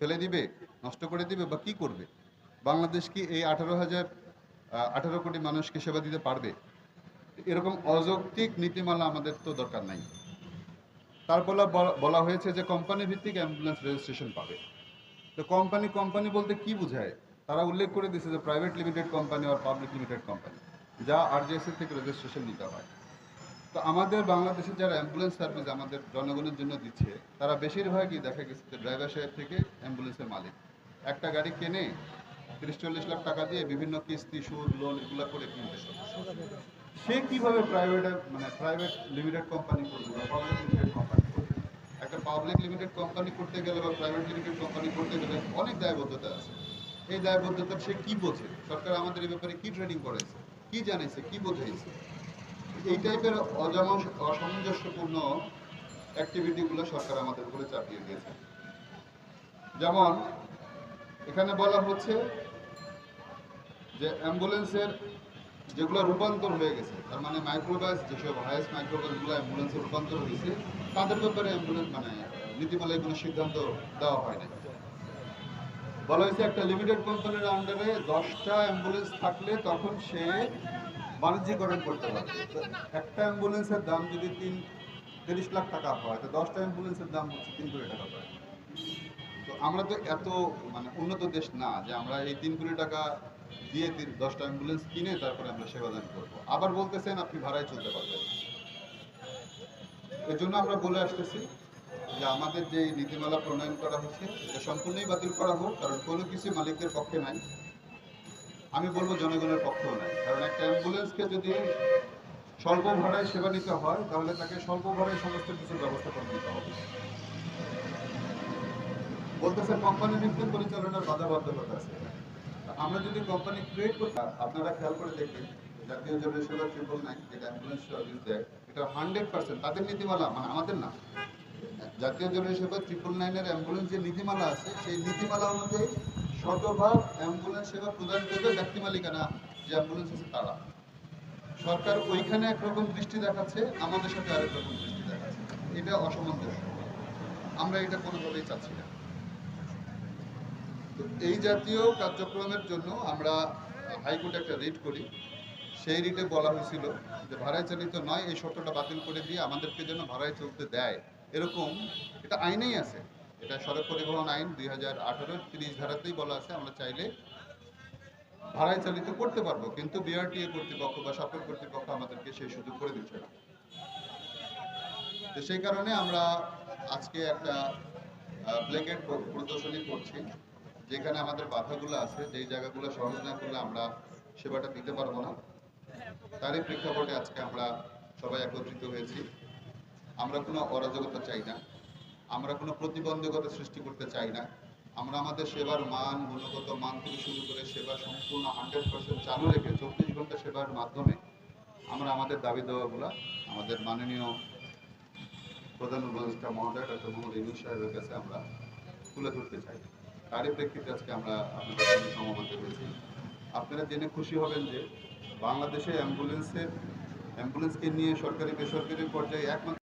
ফেলে দিবে, নষ্ট করে দিবে বা কি করবে? বাংলাদেশ কি এই আঠারো হাজার আঠারো কোটি মানুষকে সেবা দিতে পারবে? এরকম অযৌক্তিক নীতিমালা আমাদের তো দরকার নাই। তারপর বলা- হয়েছে যে কোম্পানি ভিত্তিক অ্যাম্বুলেন্স রেজিস্ট্রেশন পাবে। তো কোম্পানি কোম্পানি বলতে কি বোঝায়? তারা উল্লেখ করে দিয়েছে যে প্রাইভেট লিমিটেড কোম্পানি আর পাবলিক লিমিটেড কোম্পানি যা আরজিএসএল থেকে রেজিস্ট্রেশন নিতে হয়। তো আমাদের বাংলাদেশের যারা অ্যাম্বুলেন্স সার্ভিস আমাদের জনগণের জন্য দিচ্ছে, তারা বেশিরভাগই দেখা গেছে ড্রাইভার সাহেব থেকে অ্যাম্বুলেন্সের মালিক। একটা গাড়ি কেনে তিরিশ চল্লিশ লাখ টাকা দিয়ে বিভিন্ন কিস্তি, সুদ লোন এগুলো করে কিনতে সে কীভাবে প্রাইভেট মানে প্রাইভেট লিমিটেড কোম্পানি করবে বা পাবলিক লিমিটেড কোম্পানি করবে? একটা পাবলিক লিমিটেড কোম্পানি করতে গেলে বা প্রাইভেট লিমিটেড কোম্পানি করতে গেলে অনেক দায়বদ্ধতা আছে। এই দায়বদ্ধতা সে কি বোঝে? সরকার আমাদের এই ব্যাপারে কি ট্রেনিং করেছে কি জানিয়েছে কি বোঝাইছে? এই টাইপের অজামস অসামঞ্জস্যপূর্ণ অ্যাক্টিভিটিগুলো সরকার আমাদের উপরে চাপিয়ে দিয়েছে। যেমন, এখানে বলা হচ্ছে যে অ্যাম্বুলেন্সের যেগুলো রূপান্তর হয়ে গেছে, তার মানে মাইক্রোবাস যেসব হায়েস্ট মাইক্রোবাসগুলো অ্যাম্বুলেন্সে রূপান্তর হয়েছে, তাদের ব্যাপারে অ্যাম্বুলেন্স মানে নীতিমালায় কোনো সিদ্ধান্ত দেওয়া হয় না বলা হয়েছে একটা লিমিটেড কোম্পানির আন্ডারে দশটা অ্যাম্বুলেন্স থাকলে তখন সে বাণিজ্যিকরণ করতে পারবে একটা অ্যাম্বুলেন্সের দাম যদি তিন, তিরিশ লাখ টাকা হয়, তো দশটা অ্যাম্বুলেন্সের দাম হচ্ছে তিন কোটি টাকা পায় তো আমরা তো এত মানে উন্নত দেশ না যে আমরা এই তিন কোটি টাকা দিয়ে দশটা অ্যাম্বুলেন্স কিনে তারপরে আমরা সেবাদান করব। আবার বলতেছেন আপনি ভাড়ায় চলতে পারবেন। এর জন্য আমরা বলে আসতেছি যে আমাদের যে নীতিমালা প্রণয়ন করা হচ্ছে, এটা সম্পূর্ণই বাতিল করা হোক, কারণ কোনো কিছু মালিকদের পক্ষে নাই। আমি বলব জনগণের পক্ষেও নাই। কারণ একটা অ্যাম্বুলেন্সকে যদি স্বল্প ভাড়ায় সেবা নিতে হয়, তাহলে তাকে স্বল্প ভাড়ায় সমস্ত কিছুর ব্যবস্থা করে দিতে হবে। বলতেছে, কোম্পানি ভিত্তিক পরিচালনার বাধাবাধ্যকতা আছে। আমরা যদি কোম্পানি ক্রিয়েট করতে আপনারা খেয়াল করে দেখবেন, জাতীয় জনসেবা ট্রিপল নাইন যেটা অ্যাম্বুলেন্স সার্ভিস দেয়, এটা হান্ড্রেড পার্সেন্ট তাদের নীতিমালা মানে আমাদের না। জাতীয় জনসেবা ট্রিপল নাইনের অ্যাম্বুলেন্স যে নীতিমালা আছে, সেই নীতিমালা অনুযায়ী শতভাগ অ্যাম্বুলেন্স সেবা প্রদান করবে ব্যক্তি মালিকানা, যে অ্যাম্বুলেন্স আছে তারা। সরকার ওইখানে একরকম দৃষ্টি দেখাচ্ছে, আমাদের সাথে আরেক রকম দৃষ্টি দেখাচ্ছে। এটা অসামঞ্জস্য। আমরা এটা কোনোভাবেই চাচ্ছি না। তো এই জাতীয় কার্যক্রমের জন্য আমরা হাইকোর্টে একটা রিট করি। সেই রিটে বলা হয়েছিল যে ভাড়ায় চালিত নয়, এই শর্তটা বাতিল করে দিয়ে আমাদেরকে যেন ভাড়ায় চলতে দেয়। এরকম, এটা আইনেই আছে। এটা সড়ক পরিবহন আইন দুই হাজার আঠারোর তিরিশ ধারাতেই বলা আছে, আমরা চাইলে ভাড়ায় চালিত করতে পারব, কিন্তু বিআরটিএ কর্তৃপক্ষ বা সকল কর্তৃপক্ষ আমাদেরকে সেই সুযোগ করে দিচ্ছে না। তো সেই কারণে আমরা আজকে একটা প্লেকেট প্রদর্শনী করছি, যেখানে আমাদের বাধাগুলো আছে, যেই জায়গাগুলো সহজ না করলে আমরা সেবাটা দিতে পারব না। তারই প্রেক্ষাপটে আজকে আমরা সবাই একত্রিত হয়েছি। আমরা কোনো অরাজকতা চাই না। আমরা কোনো প্রতিবন্ধকতা সৃষ্টি করতে চাই না। আমরা আমাদের সেবার মান, গুণগত মান থেকে শুরু করে সেবা সম্পূর্ণ হান্ড্রেড পার্সেন্ট চালু রেখে চব্বিশ ঘণ্টা সেবার মাধ্যমে আমরা আমাদের দাবি দেওয়াগুলো আমাদের মাননীয় প্রধান উপদেষ্টা মহোদয় ডক্টর মোহাম্মদ ইনুস সাহেবের কাছে আমরা তুলে ধরতে চাই। তারই প্রেক্ষিতে আজকে আমরা আপনাদের সঙ্গে সমবেত হয়েছি আপনারা জেনে খুশি হবেন যে বাংলাদেশে অ্যাম্বুলেন্সের অ্যাম্বুলেন্সকে নিয়ে সরকারি বেসরকারি পর্যায়ে একমাত্র